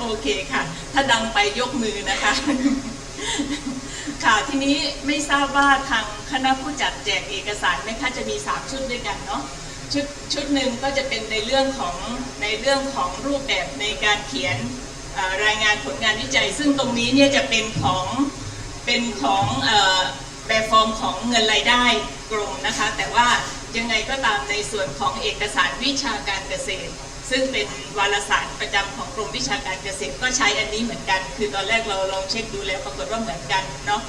โอเคค่ะ ถ้าดังไปยกมือนะคะ ค่ะทีนี้ไม่ทราบว่าทางคณะผู้จัดแจกเอกสารไหมคะจะมี 3 ชุดด้วยกันเนาะชุดชุดหนึ่งก็จะเป็นในเรื่องของในเรื่องของรูปแบบในการเขียนรายงานผลงานวิจัย ซึ่งตรงนี้เนี่ยจะเป็นของเป็นของอแบบฟอร์มของเงินรายได้กรมนะคะ แต่ว่ายังไงก็ตามในส่วนของเอกสารวิชาการเกษตร ซึ่งเป็นวารสารประจำของกรมวิชาการเกษตรก็ใช้อันนี้เหมือนกัน คือตอนแรกเราลองเช็คดูแล้วปรากฏว่าเหมือนกันเนาะ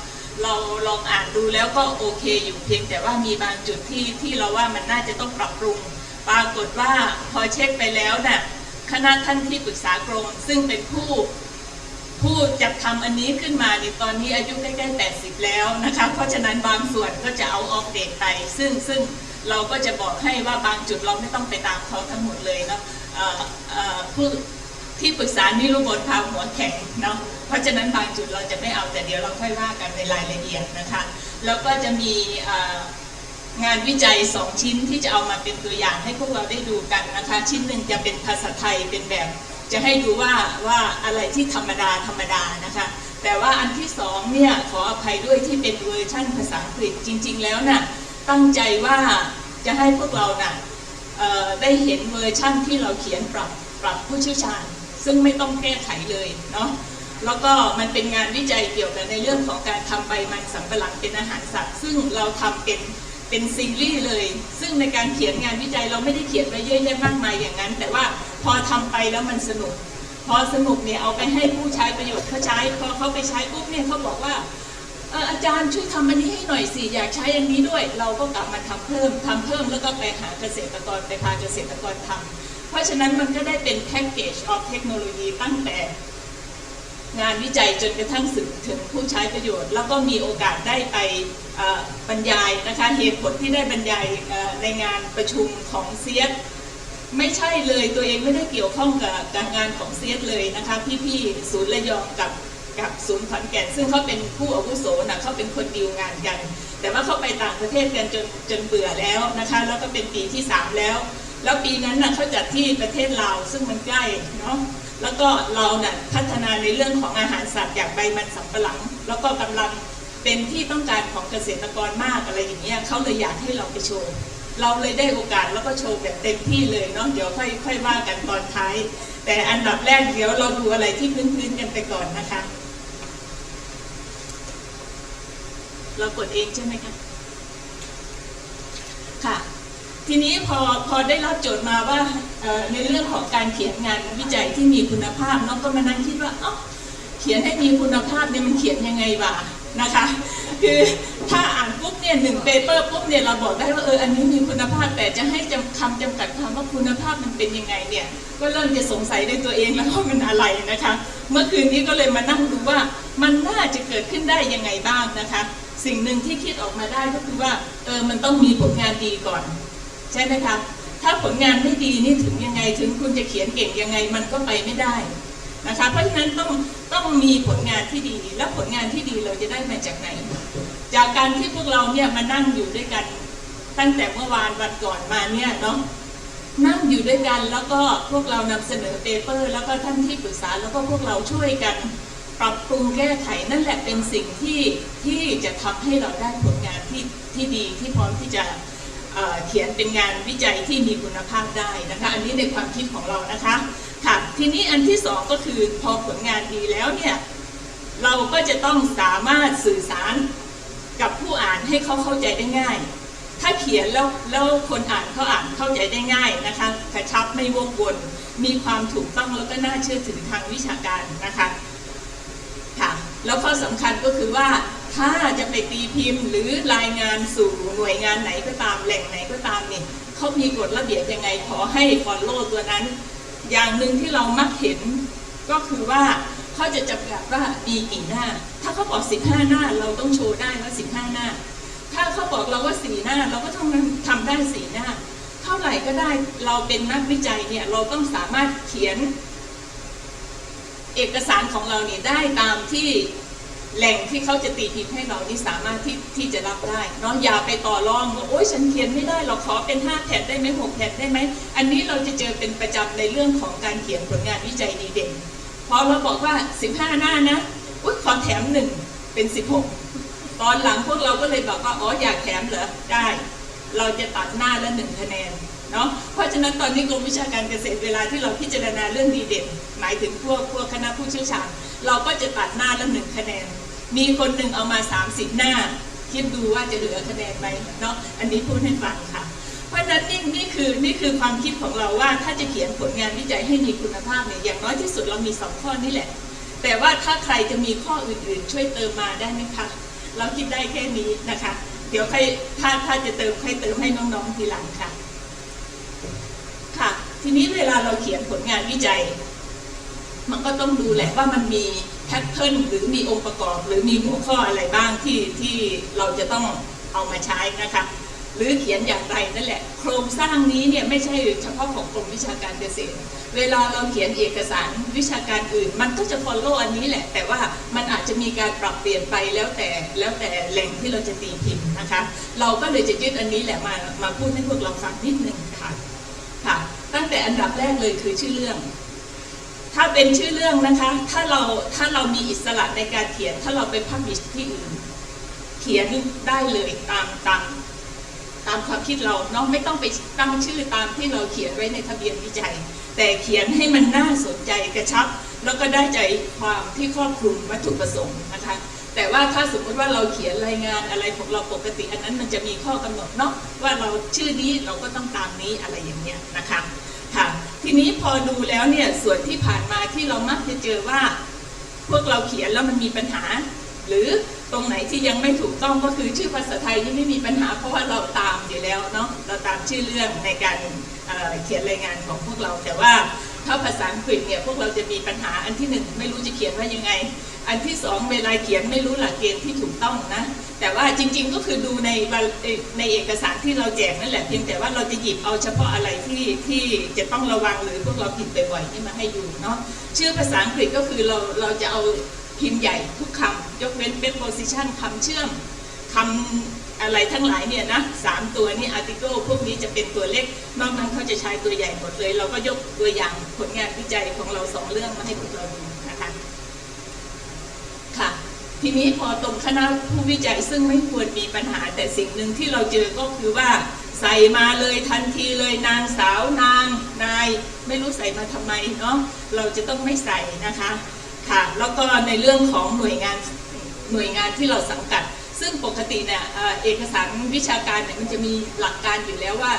เราลองอ่านดูแล้วก็โอเคอยู่เพียงแต่ว่ามีบางจุดที่ที่เราว่ามันน่าจะต้องปรับปรุง ปรากฏว่าพอเช็คไปแล้วน่ะคณะท่านที่ปรึกษากรม ซึ่งเป็นผู้ผู้จัดทำอันนี้ขึ้นมาในตอนนี้อายุใกล้ๆ 80 แล้วนะคะเพราะฉะนั้นบางส่วนก็จะเอาออกเดตไป ซึ่งซึ่งเราก็จะบอกให้ว่าบางจุดเราไม่ต้องไปตามเขาทั้งหมดเลยเนาะ ผู้ที่ปรึกษานี่รู้บนพาหัวแข็งเนาะเพราะฉะนั้นบางจุดเราจะไม่เอาแต่เดี๋ยวเราค่อยว่ากันในรายละเอียดนะคะ แล้วก็จะมีงานวิจัย 2 ชิ้นที่จะเอามาเป็นตัวอย่างให้พวกเราได้ดูกันนะคะ ชิ้นหนึ่งจะเป็นภาษาไทยเป็นแบบ จะให้ดูว่าว่าอะไรที่ธรรมดาธรรมดานะคะ แต่ว่าอันที่สองเนี่ยขออภัยด้วยที่เป็นเวอร์ชั่นภาษาอังกฤษจริง ๆ แล้วน่ะตั้งใจว่าจะให้พวกเราน่ะเอ่อ ได้เห็นเวอร์ชั่นที่เราเขียนปรับปรับผู้เชี่ยวชาญ ซึ่งไม่ต้องแก้ไขเลยเนาะแล้วก็มันเป็นงานวิจัยเกี่ยวกับในเรื่องของการทำใบมันสำปะหลังเป็นอาหารสัตว์ ซึ่งเราทำเป็นเป็นซีรีส์เลย ซึ่งในการเขียนงานวิจัยเราไม่ได้เขียนไว้เยอะแยะมากมายอย่างนั้น แต่ว่าพอทำไปแล้วมันสนุก พอสนุกเนี่ยเอาไปให้ผู้ใช้ประโยชน์เขาใช้พอเขาไปใช้ปุ๊บเนี่ยเขาบอกว่า อาจารย์ช่วยทำอันนี้ให้หน่อยสิอยากใช้อันนี้ด้วย เราก็กลับมาทำเพิ่มทำเพิ่มแล้วก็ไปหาเกษตรกรไปพาเกษตรกรทำเพราะฉะนั้นมันก็ได้เป็นแพ็กเกจออฟเทคโนโลยีตั้งแต่ งานวิจัยจนกระทั่งสึกถึงผู้ใช้ประโยชน์ แล้วก็มีโอกาสได้ไปบรรยายนะคะเหตุผลที่ได้บรรยายในงานประชุมของเซียสไม่ใช่เลยตัวเองไม่ได้เกี่ยวข้องกับการงานของเซียสเลยนะคะพี่ๆศูนย์ระยองกับ กับศูนย์ขอนแก่น ซึ่งเขาเป็นผู้อาวุโสนะเขาเป็นคนดีลงานกัน แต่ว่าเขาไปต่างประเทศกันจนจนเบื่อแล้วนะคะ แล้วก็เป็นปีที่ 3 แล้ว แล้วปีนั้นนะเขาจัดที่ประเทศลาวซึ่งมันใกล้เนาะแล้วก็เราน่ะพัฒนาในเรื่องของอาหารสัตว์อย่างใบมันสำปะหลัง แล้วก็กำลังเป็นที่ต้องการของเกษตรกรมากอะไรอย่างเงี้ยเขาเลยอยากให้เราไปโชว์เราเลยได้โอกาสแล้วก็โชว์แบบเต็มที่เลยเนาะเดี๋ยวค่อยค่อยว่ากันตอนท้าย แต่อันดับแรกเดี๋ยวเราดูอะไรที่พื้นๆกันไปก่อนนะคะ เรากดเองใช่ไหมคะค่ะ ทีนี้พอพอได้รับโจทย์มาว่าในเรื่องของการเขียนงานวิจัยที่มีคุณภาพน้องก็มานั่งคิดว่าเอ้าเขียนให้มีคุณภาพเนี่ยมันเขียนยังไงวะนะคะ คือถ้าอ่านปุ๊บเนี่ยหนึ่งเปเปอร์ปุ๊บเนี่ยเราบอกได้ว่าเอออันนี้มีคุณภาพแต่จะให้จำคำจำกัดความว่าคุณภาพมันเป็นยังไงเนี่ยก็เริ่มจะสงสัยในตัวเองแล้วว่ามันอะไรนะคะ เมื่อคืนนี้ก็เลยมานั่งดูว่ามันน่าจะเกิดขึ้นได้ยังไงบ้างนะคะ สิ่งหนึ่งที่คิดออกมาได้ก็คือว่าเออมันต้องมีผลงานดีก่อน ใช่ไหมคะถ้าผลงานไม่ดีนี่ถึงยังไงถึงคุณจะเขียนเก่งยังไงมันก็ไปไม่ได้นะคะเพราะฉะนั้นต้องต้องมีผลงานที่ดีแล้วผลงานที่ดีเราจะได้มาจากไหน จากการที่พวกเราเนี่ยมานั่งอยู่ด้วยกัน ตั้งแต่เมื่อวานวันก่อนมาเนี่ยเนาะนั่งอยู่ด้วยกันแล้วก็พวกเรานำเสนอเปเปอร์ แล้วก็ท่านที่ปรึกษาแล้วก็พวกเราช่วยกัน ปรับปรุงแก้ไขนั่นแหละเป็นสิ่งที่ที่จะทำให้เราได้ผลงานที่ที่ดีที่พร้อมที่จะเเขียนเป็นงานวิจัยที่มีคุณภาพได้นะคะ อันนี้ในความคิดของเรานะคะค่ะทีนี้อันที่สองก็คือพอผลงานดีแล้วเนี่ยเราก็จะต้องสามารถสื่อสารกับผู้อ่านให้เขาเข้าใจได้ง่าย ถ้าเขียนแล้วแล้วคนอ่านเขาอ่านเข้าใจได้ง่ายนะคะกระชับไม่วกวน มีความถูกต้องแล้วก็น่าเชื่อถือทางวิชาการนะคะ แล้วข้อสำคัญก็คือว่าถ้าจะไปตีพิมพ์ หรือรายงานสู่หน่วยงานไหนก็ตามแหล่งไหนก็ตามเนี่ยเขามีกฎระเบียบยังไงขอให้ฟอลโล่ตัวนั้น อย่างหนึ่งที่เรามักเห็นก็คือว่าเขาจะจำกัดว่ามีกี่หน้า ถ้าเขาบอก 15 หน้าเราต้องโชว์ได้ว่า15 หน้า ถ้าเขาบอกเราว่าสีหน้าเราก็ต้องทำได้สีหน้า เท่าไหร่ก็ได้เราเป็นนักวิจัยเนี่ยเราต้องสามารถเขียน เอกสารของเราเนี่ยได้ตามที่แหล่งที่เขาจะตีพิมพ์ให้เรานี่สามารถที่ที่จะรับได้เนาะอย่าไปต่อรองว่าโอ๊ยฉันเขียนไม่ได้เราขอเป็นห้าแผ่นได้ไหมหกแผ่นได้ไหม อันนี้เราจะเจอเป็นประจำในเรื่องของการเขียนผลงานวิจัยดีเด่นพพอเราบอกว่า 15 หน้านะอุ๊ยขอแถมหนึ่งเป็น 16 ตอนหลังพวกเราก็เลยบอกว่าอ๋ออยากแถมเหรอได้ เราจะตัดหน้าละหนึ่งคะแนน เนาะเพราะฉะนั้นตอนนี้กรมวิชาการเกษตรเวลาที่เราพิจารณาเรื่องดีเด่นหมายถึงพวกพวกคณะผู้เชี่ยวชาญเราก็จะตัดหน้าละหนึ่งคะแนน มีคนหนึ่งเอามา 30 หน้า คิดดูว่าจะเหลือคะแนนไหมเนาะอันนี้พูดให้ฟังค่ะ เพราะฉะนั้นนี่นี่คือนี่คือความคิดของเราว่าถ้าจะเขียนผลงานวิจัยให้มีคุณภาพเนี่ยอย่างน้อยที่สุดเรามีสองข้อนี่แหละ แต่ว่าถ้าใครจะมีข้ออื่นๆ ช่วยเติมมาได้ไหมคะเราคิดได้แค่นี้นะคะ เดี๋ยวใครถ้าถ้าจะเติมใครเติมให้น้องๆทีหลังค่ะค่ะ ทีนี้เวลาเราเขียนผลงานวิจัย มันก็ต้องดูแหละว่ามันมีแพทเทิร์นหรือมีองค์ประกอบ หรือมีหัวข้ออะไรบ้างที่ที่เราจะต้องเอามาใช้นะคะหรือเขียนอย่างไรนั่นแหละ โครงสร้างนี้เนี่ยไม่ใช่เฉพาะของกรมวิชาการเกษตร เวลาเราเขียนเอกสารวิชาการอื่น มันก็จะ follow อันนี้แหละ แต่ว่ามันอาจจะมีการปรับเปลี่ยนไปแล้วแต่แล้วแต่แหล่งที่เราจะตีพิมพ์นะคะ เราก็เลยจะยึดอันนี้แหละมามาพูดให้พวกเราฟังนิดนึงค่ะ แต่อันดับแรกเลยคือชื่อเรื่อง ถ้าเป็นชื่อเรื่องนะคะ ถ้าเราถ้าเรามีอิสระในการเขียน ถ้าเราไปพับลิชที่อื่น เขียนได้เลยตามตามตามความคิดเราเนาะไม่ต้องไปตั้งชื่อตามที่เราเขียนไว้ในทะเบียนวิจัย แต่เขียนให้มันน่าสนใจกระชับ แล้วก็ได้ใจความที่ครอบคลุมวัตถุประสงค์นะคะแต่ว่าถ้าสมมติว่าเราเขียนรายงานอะไรของเราปกติ อันนั้นมันจะมีข้อกำหนดเนาะว่าเราชื่อนี้เราก็ต้องตามนี้อะไรอย่างเงี้ยนะคะ ทีนี้พอดูแล้วเนี่ยส่วนที่ผ่านมาที่เรามักจะเจอว่า พวกเราเขียนแล้วมันมีปัญหา หรือตรงไหนที่ยังไม่ถูกต้องก็คือชื่อภาษาไทยที่ไม่มีปัญหา เพราะว่าเราตามอยู่แล้วเนาะเราตามชื่อเรื่องในการเเขียนรายงานของพวกเราแต่ว่าถ้าภาษาอังกฤษเนี่ยพวกเราจะมีปัญหาอันที่หนึ่งไม่รู้จะเขียนว่ายังไง อันที่สองเวลาเขียนไม่รู้หลักเกณฑ์ที่ถูกต้องนะ แต่ว่าจริงๆก็คือดูในในเอกสารที่เราแจกนั่นแหละเพียงแต่ว่าเราจะหยิบเอาเฉพาะอะไรที่ที่จะต้องระวังหรือพวกเราผิดบ่อยๆนี่มาให้ดูเนาะชื่อภาษาอังกฤษก็คือเราเราจะเอาพิมพ์ใหญ่ทุกคำยกเว้นเป็น position คำเชื่อมคำอะไรทั้งหลายเนี่ยนะสามตัวนี่ article พวกนี้จะเป็นตัวเล็ก นอกนั้นเขาจะใช้ตัวใหญ่หมดเลย เราก็ยกตัวอย่างผลงานวิจัยของเราสองเรื่องมาให้พวกเราดู ทีนี้พอตรงคณะผู้วิจัยซึ่งไม่ควรมีปัญหา แต่สิ่งหนึ่งที่เราเจอก็คือว่าใส่มาเลยทันทีเลยนางสาวนางนาย ไม่รู้ใส่มาทำไมเนาะเราจะต้องไม่ใส่นะคะค่ะแล้วก็ในเรื่องของหน่วยงานหน่วยงานที่เราสังกัด ซึ่งปกติเนี่ยเอ่อเอกสารวิชาการเนี่ยมันจะมีหลักการอยู่แล้วว่า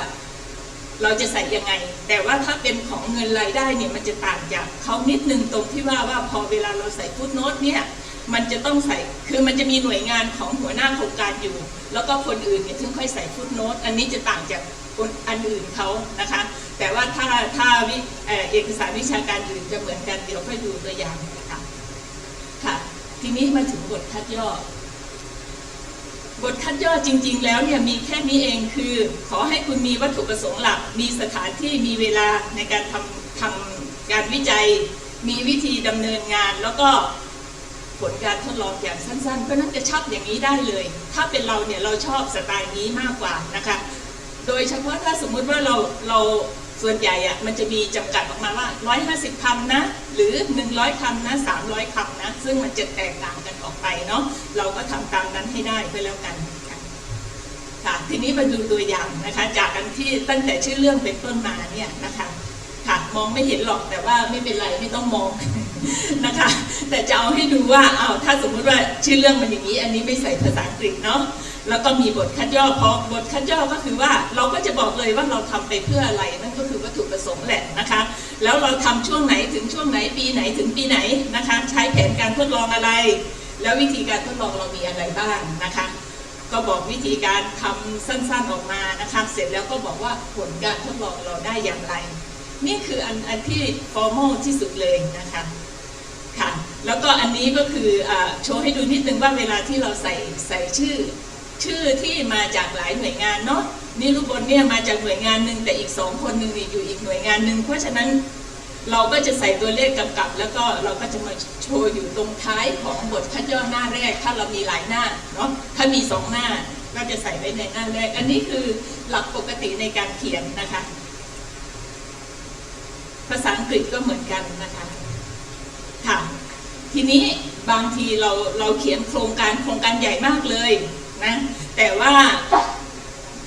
เราจะใส่ยังไง แต่ว่าถ้าเป็นของเงินรายได้เนี่ยมันจะต่างจากเขานิดนึงตรงที่ว่าว่าพอเวลาเราใส่ฟุตโนตเนี่ย มันจะต้องใส่คือมันจะมีหน่วยงานของหัวหน้าโครงการอยู่ แล้วก็คนอื่นเนี่ยถึงค่อยใส่ฟุตโนตอันนี้จะต่างจากคนอันอื่นเขานะคะ แต่ว่าถ้าถ้าวิเอเอกสารวิชาการอื่นจะเหมือนกันเดี๋ยวค่อยดูตัวอย่างนะคะค่ะทีนี้มาถึงบทคัดย่อบทคัดย่อจริง ๆ แล้วเนี่ยมีแค่นี้เองคือ ขอให้คุณมีวัตถุประสงค์หลัก มีสถานที่มีเวลาในการทำทำการวิจัย มีวิธีดำเนินงาน แล้วก็ ผลการทดลองอย่างสั้นๆ ก็น่าจะชับอย่างนี้ได้เลย ถ้าเป็นเราเนี่ยเราชอบสไตล์นี้มากกว่านะคะ โดยเฉพาะถ้าสมมุติว่าเราเราส่วนใหญ่อะมันจะมีจำกัดออกมาว่า 150คำนะ หรือ 100คำนะ 300คำนะ ซึ่งมันจะแตกต่างกันออกไปเนาะเราก็ทำตามนั้นให้ได้ไปแล้วกันค่ะทีนี้มาดูตัวอย่างนะคะ จากอันที่ตั้งแต่ชื่อเรื่องเป็นต้นมาเนี่ยนะคะค่ะมองไม่เห็นหรอกแต่ว่าไม่เป็นไรไม่ต้องมอง นะคะ แต่จะเอาให้ดูว่าเอาถ้าสมมุติว่าชื่อเรื่องมันอย่างนี้ อันนี้ไม่ใส่ภาษาอังกฤษเนาะแล้วก็มีบทคัดย่อพอบทคัดย่อก็คือว่าเราก็จะบอกเลยว่าเราทำไปเพื่ออะไรนั่นก็คือวัตถุประสงค์แหละนะคะ แล้วเราทำช่วงไหนถึงช่วงไหนปีไหนถึงปีไหนนะคะ ใช้แผนการทดลองอะไร แล้ววิธีการทดลองเรามีอะไรบ้างนะคะ ก็บอกวิธีการทำสั้นๆออกมานะคะ เสร็จแล้วก็บอกว่าผลการทดลองเราได้อย่างไร นี่คืออันอันที่ formal ที่สุดเลยนะคะ แล้วก็อันนี้ก็คืออโชว์ให้ดูนิดนึงว่าเวลาที่เราใส่ใส่ชื่อ ชื่อที่มาจากหลายหน่วยงานเนาะนี่รูปบนเนี่ยมาจากหน่วยงานหนึ่งแต่อีกสองคนหนึ่งอยู่อีกหน่วยงานหนึ่งเพราะฉะนั้นเราก็จะใส่ตัวเลขกำกับ แล้วก็เราก็จะมาโชว์อยู่ตรงท้ายของบทคัดย่อหน้าแรก ถ้าเรามีหลายหน้าเนาะถ้ามีสองหน้าก็จะใส่ไว้ในหน้าแรก อันนี้คือหลักปกติในการเขียนนะคะ ภาษาอังกฤษก็เหมือนกันนะคะค่ะ ทีนี้บางทีเราเราเขียนโครงการโครงการใหญ่มากเลยนะแต่ว่า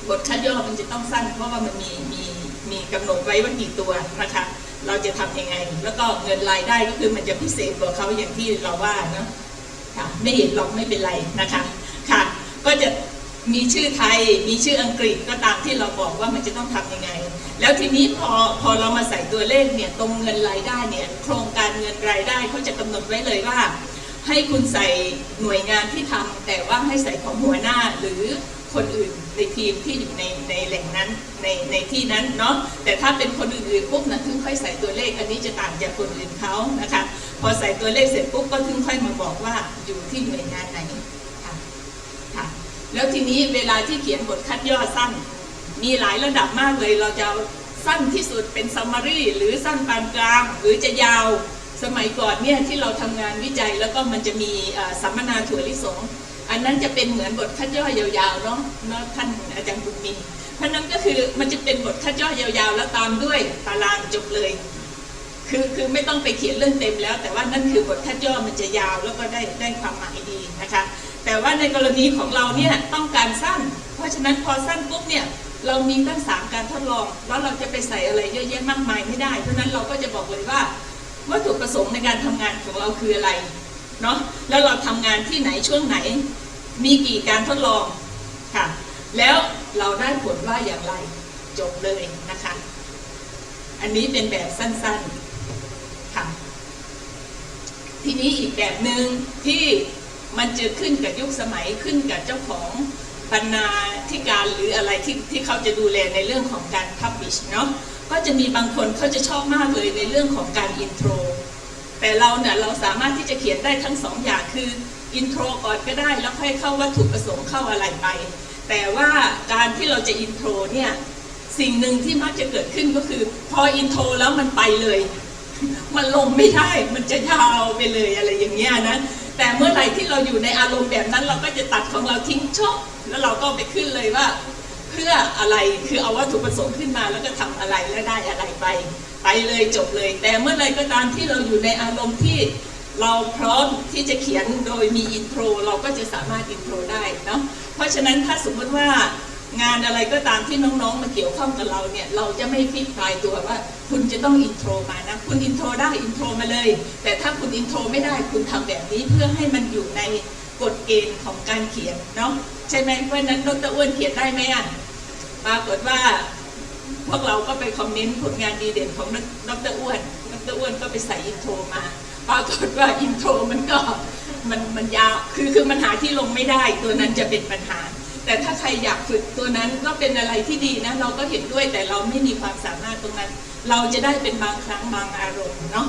บทคัดย่อมันจะต้องสั้นเพราะว่ามันมีมีมีกำหนดไว้ว่ากี่ตัวนะคะเราจะทำยังไง แล้วก็เงินรายได้ก็คือมันจะพิเศษกว่าเขาอย่างที่เราว่าเนาะค่ะไม่เห็นหรอกไม่เป็นไรนะคะค่ะ ก็จะ มีชื่อไทย มีชื่ออังกฤษก็ตามที่เราบอกว่ามันจะต้องทำยังไง แล้วทีนี้พอพอเรามาใส่ตัวเลขเนี่ยตรงเงินรายได้เนี่ยโครงการเงินรายได้เขาจะกำหนดไว้เลยว่า ให้คุณใส่หน่วยงานที่ทำแต่ว่าให้ใส่ของหัวหน้าหรือคนอื่นในทีมที่อยู่ในในแหล่งนั้นในในที่นั้นเนาะแต่ถ้าเป็นคนอื่นๆปุ๊บนะถึงค่อยใส่ตัวเลขอันนี้จะต่างจากคนอื่นเขานะคะพอใส่ตัวเลขเสร็จปุ๊บก็ถึงค่อยมาบอกว่าอยู่ที่หน่วยงานไหน แล้วทีนี้เวลาที่เขียนบทคัดย่อสั้น มีหลายระดับมากเลย เราจะสั้นที่สุดเป็น summary หรือสั้นปานกลาง หรือจะยาวสมัยก่อนเนี่ยที่เราทำงานวิจัยแล้วก็มันจะมีสัมมนาถั่วลิสง อันนั้นจะเป็นเหมือนบทคัดย่อยาวๆเนาะเนาะท่านอาจารย์บุญมีเพราะนั้นก็คือมันจะเป็นบทคัดย่อยาวๆ แล้วตามด้วยตารางจบเลย คือคือไม่ต้องไปเขียนเรื่องเต็มแล้ว แต่ว่านั่นคือบทคัดย่อมันจะยาวแล้วก็ได้ได้ความหมายดีนะคะ แต่ว่าในกรณีของเราเนี่ยต้องการสั้น เพราะฉะนั้นพอสั้นปุ๊บเนี่ยเรามีตั้งสามการทดลอง แล้วเราจะไปใส่อะไรเยอะแยะมากมายไม่ได้ เพราะฉะนั้นเราก็จะบอกเลยว่าวัตถุประสงค์ในการทำงานของเราคืออะไรเนาะแล้วเราทำงานที่ไหนช่วงไหน มีกี่การทดลองค่ะ แล้วเราได้ผลว่าอย่างไรจบเลยนะคะ อันนี้เป็นแบบสั้นๆค่ะ ทีนี้อีกแบบหนึ่งที่ มันจะขึ้นกับยุคสมัยขึ้นกับเจ้าของบรรณาธิการหรืออะไรที่ที่เขาจะดูแลในเรื่องของการพับบิชเนาะก็จะมีบางคนเขาจะชอบมากเลยในเรื่องของการอินโทรแต่เราเนี่ยเราสามารถที่จะเขียนได้ทั้งสองอย่างคืออินโทรก่อนก็ได้แล้วค่อยเข้าวัตถุประสงค์เข้าอะไรไป แต่ว่าการที่เราจะอินโทรเนี่ยสิ่งหนึ่งที่มักจะเกิดขึ้นก็คือ พออินโทรแล้วมันไปเลย มันลงไม่ได้มันจะยาวไปเลยอะไรอย่างเงี้ยนะ แต่เมื่อไหร่ที่เราอยู่ในอารมณ์แบบนั้น เราก็จะตัดของเราทิ้งชกแล้วเราก็ไปขึ้นเลยว่าเพื่ออะไรคือเอาวัตถุประสงค์ขึ้นมาแล้วก็ทำอะไรแล้วได้อะไรไป ไปเลยจบเลย แต่เมื่อไรก็ตามที่เราอยู่ในอารมณ์ที่เราพร้อมที่จะเขียนโดยมีอินโทร เราก็จะสามารถอินโทรได้เนาะเพราะฉะนั้นถ้าสมมติว่า งานอะไรก็ตามที่น้องๆมาเกี่ยวข้องกับเราเนี่ย เราจะไม่ฟิกปลายตัวว่าคุณจะต้องอินโทรมานะ คุณอินโทรได้อินโทรมาเลย แต่ถ้าคุณอินโทรไม่ได้คุณทำแบบนี้เพื่อให้มันอยู่ในกฎเกณฑ์ของการเขียนเนาะใช่ไหมเพราะฉะนั้นดรอ้วนเขียนได้ไหมอะปรากฏว่า พวกเราก็ไปคอมเมนต์ผลงานดีเด่นของดรอ้วนดรอ้วนก็ไปใส่อินโทรมาปรากฏว่าอินโทรมันก็มันมันยาวคือคือมันหาที่ลงไม่ได้ตัวนั้นจะเป็นปัญหา แต่ถ้าใครอยากฝึกตัวนั้นก็เป็นอะไรที่ดีนะเราก็เห็นด้วยแต่เราไม่มีความสามารถตรงนั้น เราจะได้เป็นบางครั้งบางอารมณ์เนาะ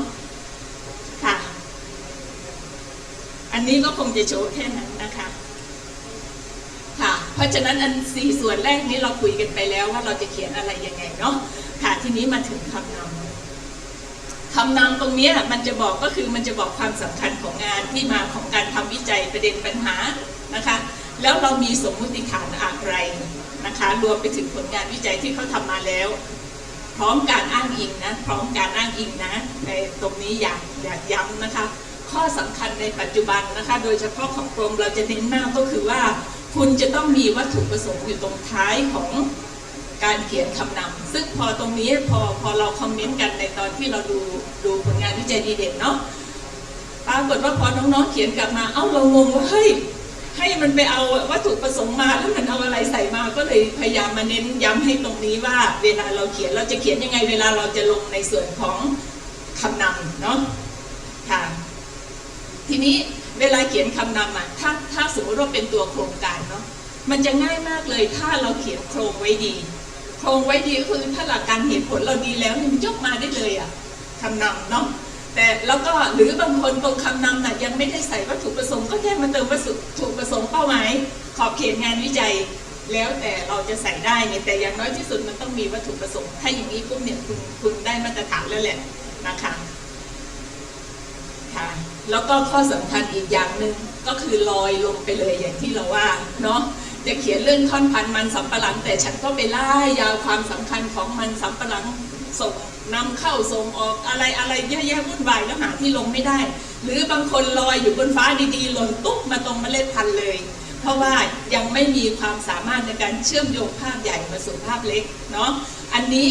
ค่ะ อันนี้ก็คงจะโชว์แค่นั้นนะคะค่ะ เพราะฉะนั้นอันสี่ส่วนแรกนี้เราคุยกันไปแล้วว่าเราจะเขียนอะไรยังไงเนาะค่ะทีนี้มาถึงคำนำคำนำตรงนี้มันจะบอกก็คือมันจะบอกความสำคัญของงานที่มาของการทำวิจัยประเด็นปัญหานะคะ แล้วเรามีสมมุติฐานอะไรนะคะรวมไปถึงผลงานวิจัยที่เขาทำมาแล้ว พร้อมการอ้างอิงนะพร้อมการอ้างอิงนะในตรงนี้อยากอยากย้ำนะคะ ข้อสำคัญในปัจจุบันนะคะ โดยเฉพาะของกรมเราจะเน้นมากก็คือว่า คุณจะต้องมีวัตถุประสงค์อยู่ตรงท้ายของการเขียนคำนำซึ่งพอตรงนี้พอพอเราคอมเมนต์กันในตอนที่เราดูดูผลงานวิจัยดีเด่นเนาะปรากฏว่าพอน้องๆเขียนกลับมาเอ้าเรางงว่าเฮ้ย ให้มันไปเอาวัตถุประสงค์มาแล้วมันเอาอะไรใส่มาก็เลยพยายามมาเน้นย้ำให้ตรงนี้ว่า เวลาเราเขียนเราจะเขียนยังไง เวลาเราจะลงในส่วนของคำนำเนาะค่ะทีนี้เวลาเขียนคำนำอะถ้าถ้าสมมติว่าเป็นตัวโครงการเนาะมันจะง่ายมากเลยถ้าเราเขียนโครงไว้ดี โครงไว้ดีก็คือถ้าหลักการเหตุผลเราดีแล้วมันยกมาได้เลยอะคำนำเนาะแต่แล้วก็หรือบางคนตรงคำ ขอบเขตงานวิจัยแล้วแต่เราจะใส่ได้เนี่ยแต่อย่างน้อยที่สุดมันต้องมีวัตถุประสงค์ ถ้าอย่างนี้ปุ๊บเนี่ยคุณคุณได้มาตรฐานแล้วแหละนะคะค่ะแล้วก็ข้อสำคัญอีกอย่างหนึ่งก็คือลอยลงไปเลยอย่างที่เราว่าเนาะจะเขียนเรื่องท่อนพันธุ์มันสำปะหลัง แต่ฉันก็ไปไล่ยาวความสำคัญของมันสำปะหลังส่งนำเข้าส่งออกอะไรอะไรแย่ๆวุ่นวายแล้วหาที่ลงไม่ได้ หรือบางคนลอยอยู่บนฟ้าดีๆ หล่นตุ๊บมาตรงเมล็ดพันธุ์เลย ราะว่ายังไม่มีความสามารถในการเชื่อมโยงภาพใหญ่มาสู่ภาพเล็กเนาะอันนี้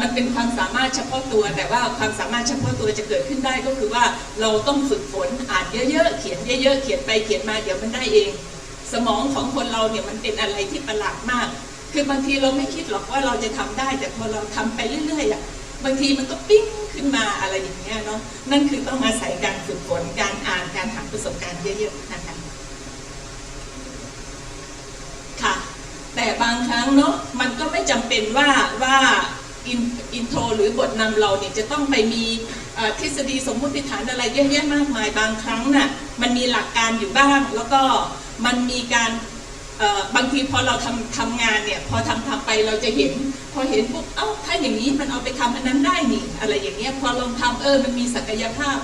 มันเป็นความสามารถเฉพาะตัว แต่ว่าความสามารถเฉพาะตัวจะเกิดขึ้นได้ก็คือว่าเราต้องฝึกฝนอ่านเยอะๆ เขียนเยอะๆ เขียนไปเขียนมาเดี๋ยวมันได้เอง สมองของคนเราเนี่ยมันเป็นอะไรที่ประหลาดมาก คือบางทีเราไม่คิดหรอกว่าเราจะทำได้ แต่พอเราทำไปเรื่อยๆอะบางทีมันก็ปิ้งขึ้นมาอะไรอย่างเงี้ยเนาะนั่นคือต้องอาศัยการฝึกฝนการอ่านการหาประสบการณ์เยอะๆนะคะ แต่บางครั้งเนาะมันก็ไม่จำเป็นว่าว่าอินอินโทรหรือบทนำเราเนี่ยจะต้องไปมีทฤษฎีสมมติฐานอะไรเยอะแยะมากมายบางครั้งน่ะมันมีหลักการอยู่บ้าง แล้วก็มันมีการบางทีพอเราทำทำงานเนี่ยพอทำทำไปเราจะเห็น พอเห็นปุ๊บเอ้าถ้าอย่างนี้มันเอาไปทำอันนั้นได้นี่อะไรอย่างเงี้ยพอลองทำเออมันมีศักยภาพ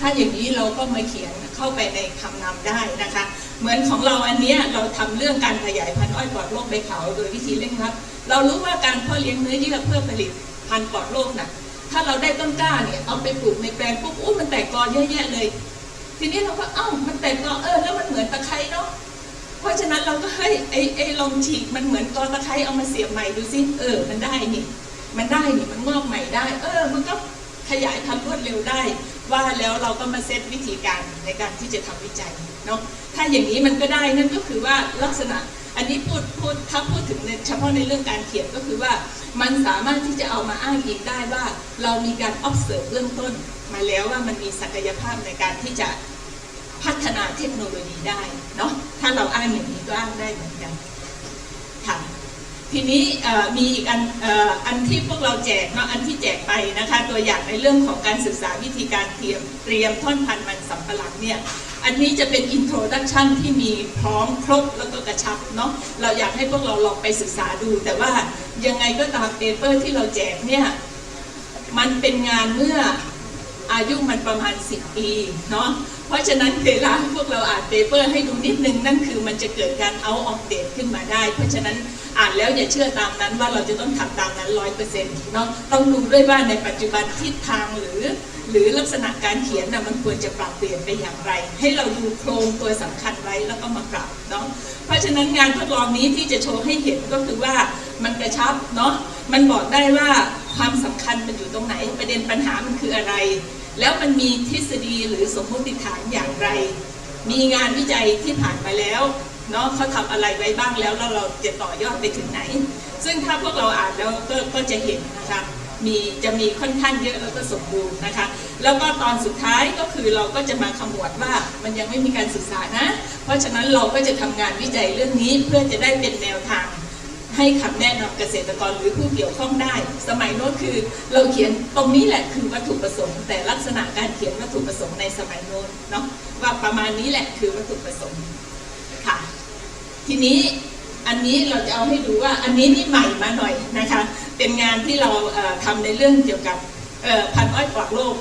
ถ้าอย่างนี้เราก็มาเขียนเข้าไปในคำนำได้นะคะ เหมือนของเราอันนี้เราทำเรื่องการขยายพันธุ์อ้อยปลอดโรคใบขาวโดยวิธีเร่งรัดเรารู้ว่าการเพาะเลี้ยงเนื้อเยื่อเพื่อผลิตพันธุ์ปลอดโรคน่ะถ้าเราได้ต้นกล้าเนี่ยเอาไปปลูกในแปลงปุ๊บอู้มันแตกกอเยอะแยะเลย ทีนี้เราก็เอ้ามันแตกกอเออแล้วมันเหมือนตะไคร้เนาะเพราะฉะนั้นเราก็ให้ไอ้ไอ้ลองฉีกมันเหมือนกอตะไคร้เอามาเสียบใหม่ดูสิเออ มันได้นี่ มันได้นี่มันงอกใหม่ได้ เออ มันก็ขยายพันธุ์รวดเร็วได้ ว่าแล้วเราก็มาเซตวิธีการในการที่จะทำวิจัย เนาะถ้าอย่างนี้มันก็ได้นั่นก็คือว่าลักษณะอันนี้พูดพูดถ้าพูดถึงเฉพาะในเรื่องการเขียนก็คือว่ามันสามารถที่จะเอามาอ้างอิงได้ว่า เรามีการ observe เบื้องต้น มาแล้วว่ามันมีศักยภาพในการที่จะพัฒนาเทคโนโลยีได้เนาะถ้าเราอ้างอย่างนี้ก็อ้างได้เหมือนกันค่ะ ทีนี้มีอีกอันอันที่พวกเราแจกเนาะอันที่แจกไปนะคะตัวอย่างในเรื่องของการศึกษาวิธีการเตรียมเตรียมท่อนพันธุ์มันสำปะหลังเนี่ยอันนี้จะเป็นอินโทรดักชันที่มีพร้อมครบแล้วก็กระชับเนาะเราอยากให้พวกเราลองไปศึกษาดู แต่ว่ายังไงก็ตามเปเปอร์ที่เราแจกเนี่ยมันเป็นงานเมื่ออายุมันประมาณ 10 ปีเนาะเพราะฉะนั้นเวลาพวกเราอ่านเปเปอร์ให้ดูนิดนึงนั่นคือมันจะเกิดการเอาออกเดตขึ้นมาได้ เพราะฉะนั้น อ่านแล้วอย่าเชื่อตามนั้นว่าเราจะต้องทำตามนั้นร้อยเปอร์เซ็นต์เนาะต้องดูด้วยว่าในปัจจุบันทิศทางหรือ หรือลักษณะการเขียนนะมันควรจะปรับเปลี่ยนไปอย่างไร ให้เราดูโครงตัวสำคัญไว้แล้วก็มาปรับเนาะเพราะฉะนั้นงานทดลองนี้ที่จะโชว์ให้เห็นก็คือว่ามันกระชับเนาะมันบอกได้ว่าความสำคัญมันอยู่ตรงไหน ประเด็นปัญหามันคืออะไร แล้วมันมีทฤษฎีหรือสมมติฐานอย่างไร มีงานวิจัยที่ผ่านมาแล้ว เนาะเขาทำอะไรไว้บ้างแล้วแล้วเราจะต่อยอดไปถึงไหน ซึ่งถ้าพวกเราอ่านแล้วก็ก็จะเห็นนะคะมีจะมีค่อนข้างเยอะแล้วก็สมบูรณ์นะคะ แล้วก็ตอนสุดท้ายก็คือเราก็จะมาขมวดว่ามันยังไม่มีการศึกษานะ เพราะฉะนั้นเราก็จะทำงานวิจัยเรื่องนี้เพื่อจะได้เป็นแนวทาง ให้คำแนะนำเกษตรกรหรือผู้เกี่ยวข้องได้ สมัยโน้นคือเราเขียนตรงนี้แหละคือวัตถุประสงค์ แต่ลักษณะการเขียนวัตถุประสงค์ในสมัยโน้นเนาะว่าประมาณนี้แหละคือวัตถุประสงค์ ทีนี้อันนี้เราจะเอาให้ดูว่าอันนี้นี่ใหม่มาหน่อยนะคะ เป็นงานที่เราเอ่อทำในเรื่องเกี่ยวกับพันธุ์อ้อยปลอดโรค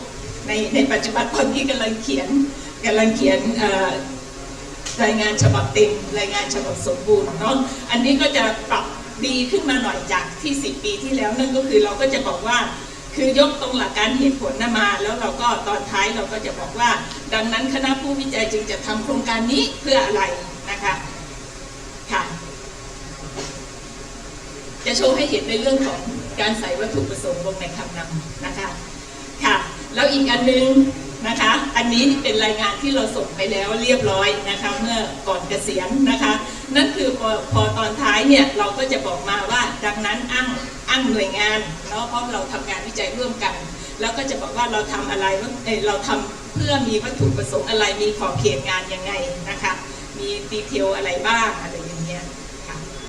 ในในปัจจุบันตอนนี้กำลังเขียนกำลังเขียนรายงานฉบับเต็มรายงานฉบับสมบูรณ์เนาะอันนี้ก็จะปรับดีขึ้นมาหน่อยจากที่ 10 ปีที่แล้วนั่นก็คือเราก็จะบอกว่าคือยกตรงหลักการเหตุผลนะมา แล้วเราก็ตอนท้ายเราก็จะบอกว่า ดังนั้นคณะผู้วิจัยจึงจะทำโครงการนี้เพื่ออะไรนะคะ จะ โชว์ให้เห็นในเรื่องของการใส่วัตถุประสงค์ลงในคำนำนะคะค่ะแล้วอีกอันหนึงนะคะ อันนี้เป็นรายงานที่เราส่งไปแล้วเรียบร้อยนะคะเมื่อก่อนเกษียณนะคะ นั่นคือพอพอตอนท้ายเนี่ยเราก็จะบอกมาว่าดังนั้นอ้างอ้างหน่วยงานเนาะเพราะเราทำงานวิจัยร่วมกัน แล้วก็จะบอกว่าเราทำอะไรเอ่อเราทำเพื่อมีวัตถุประสงค์อะไรมีขอบเขตงานยังไงนะคะ มีดีเทลอะไรบ้างอะไรอย่าง